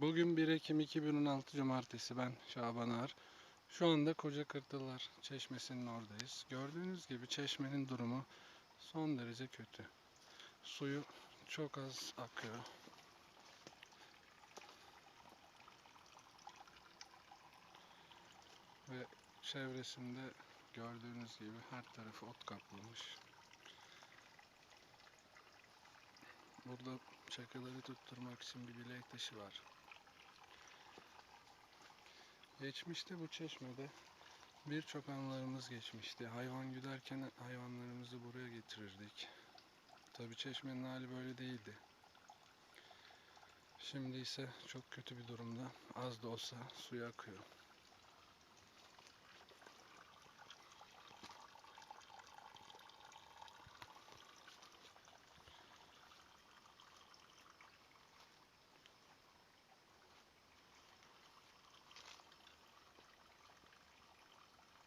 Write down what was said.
Bugün 1 Ekim 2016 Cumartesi ben Şaban Ağar. Şu anda Koca Kırtılar Çeşmesi'nin oradayız. Gördüğünüz gibi çeşmenin durumu son derece kötü. Suyu çok az akıyor. Ve çevresinde gördüğünüz gibi her tarafı ot kaplamış. Burada çakaları tutturmak için bir bilek taşı var. Geçmişte bu çeşmede birçok anılarımız geçmişti. Hayvan güderken hayvanlarımızı buraya getirirdik. Tabi çeşmenin hali böyle değildi. Şimdi ise çok kötü bir durumda. Az da olsa suyu akıyor.